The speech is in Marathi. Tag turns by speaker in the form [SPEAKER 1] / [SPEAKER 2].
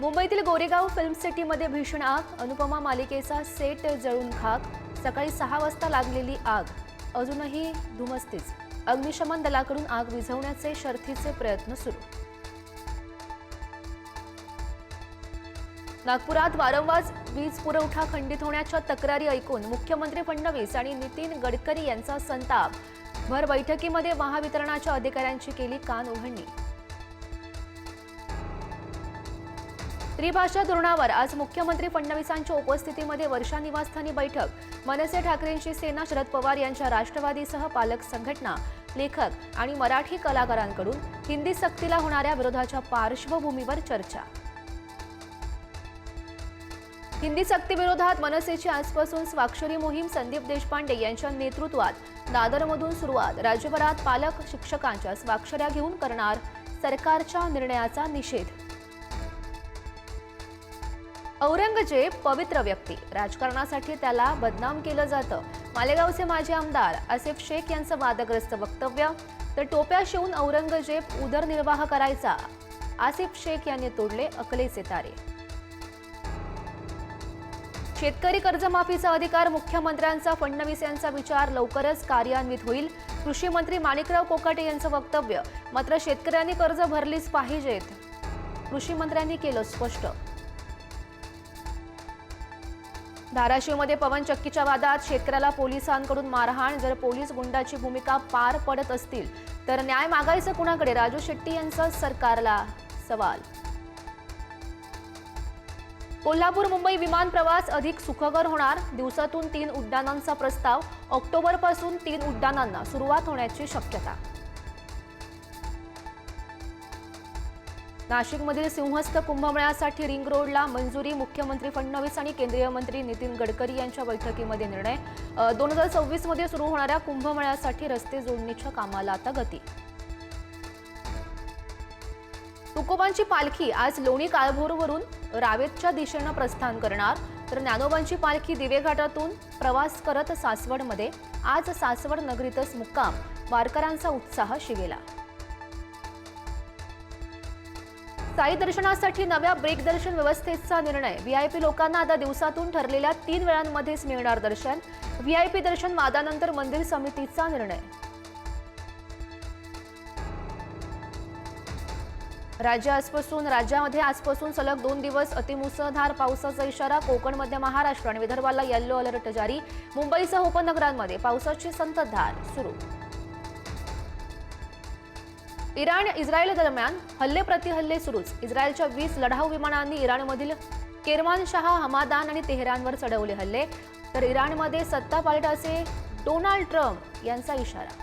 [SPEAKER 1] मुंबईतील गोरेगाव फिल्म सिटीमध्ये भीषण आग अनुपमा मालिकेचा सेट जळून खाक सकाळी सहा वाजता लागलेली आग अजूनही धुमसतीच. अग्निशमन दलाकडून आग विझवण्याचे शर्थीचे प्रयत्न सुरू. नागपुरात वारंवार वीज पुरवठा खंडित होण्याच्या तक्रारी ऐकून मुख्यमंत्री फडणवीस आणि नितीन गडकरी यांचा संताप. भर बैठकीमध्ये महावितरणाच्या अधिकाऱ्यांची केली कान उघडणी. त्रिभाषा धोरणावर आज मुख्यमंत्री फडणवीसांच्या उपस्थितीमध्ये वर्षा निवासस्थानी बैठक. मनसे ठाकरेंची सेना शरद पवार यांच्या राष्ट्रवादीसह पालक संघटना लेखक आणि मराठी कलाकारांकडून हिंदी सक्तीला होणाऱ्या विरोधाच्या पार्श्वभूमीवर चर्चा. हिंदी सक्तीविरोधात मनसेची आजपासून स्वाक्षरी मोहीम संदीप देशपांडे यांच्या नेतृत्वात दादरमधून सुरुवात. राज्यभरात पालक शिक्षकांच्या स्वाक्षऱ्या घेऊन करणार सरकारच्या निर्णयाचा निषेध. औरंगजेब पवित्र व्यक्ती. राजकारणासाठी त्याला बदनाम केलं जातं. मालेगावचे माजी आमदार आसिफ शेख यांचं वादग्रस्त वक्तव्य तर टोप्या शिवून औरंगजेब उदरनिर्वाह करायचा आसिफ शेख यांनी तोडले अकलेचे तारे. शेतकरी कर्जमाफीचा अधिकार मुख्यमंत्र्यांचा फडणवीस यांचा विचार लवकरच कार्यान्वित होईल. कृषी मंत्री माणिकराव कोकाटे यांचं वक्तव्य मात्र शेतकऱ्यांनी कर्ज भरलीच पाहिजेत. कृषी मंत्र्यांनी केलं स्पष्ट. धाराशिवमध्ये पवनचक्कीच्या वादात शेतकऱ्याला पोलिसांकडून मारहाण. जर पोलीस गुंडाची भूमिका पार पडत असतील तर न्याय मागायचं कुणाकडे? राजू शेट्टी यांचा सरकारला सवाल. कोल्हापूर मुंबई विमान प्रवास अधिक सुखकर होणार. दिवसातून तीन उड्डाणांचा प्रस्ताव. ऑक्टोबरपासून तीन उड्डाणांना सुरुवात होण्याची शक्यता. नाशिकमधील सिंहस्थ कुंभमेळ्यासाठी रिंग रोडला मंजुरी मुख्यमंत्री फडणवीस आणि केंद्रीय मंत्री नितीन गडकरी यांच्या बैठकीमध्ये निर्णय. दोन हजार सव्वीसमध्ये सुरू होणाऱ्या कुंभमेळ्यासाठी रस्ते जोडणीच्या कामाला आता गती. तुकोबांची पालखी आज लोणी काळभोरवरून रावेतच्या दिशेनं प्रस्थान करणार. तर ज्ञानोबांची पालखी दिवेघाटातून प्रवास करत सासवडमध्ये. आज सासवड नगरीतच मुक्काम. वारकऱ्यांचा उत्साह शिगेला. साई दर्शनासाठी नव्या ब्रेक दर्शन व्यवस्थेचा निर्णय. व्हीआयपी लोकांना आता दिवसातून ठरलेल्या तीन वेळांमध्येच मिळणार दर्शन. व्हीआयपी दर्शन वादानंतर मंदिर समितीचा निर्णय. राज्य आजपासून राज्यामध्ये आजपासून सलग दोन दिवस अतिमुसळधार पावसाचा इशारा कोकण मध्य महाराष्ट्र आणि विदर्भाला येल्लो अलर्ट जारी. मुंबईसह उपनगरांमध्ये पावसाची संततधार सुरू. इराण इस्रायल दरम्यान हल्ले प्रतिहल्ले सुरूच. इस्रायलच्या वीस लढाऊ विमानांनी इराणमधील केरमानशहा हमादान आणि तेहरानवर चढवले हल्ले. तर इराणमध्ये सत्ता पालटाचे डोनाल्ड ट्रम्प यांचा इशारा.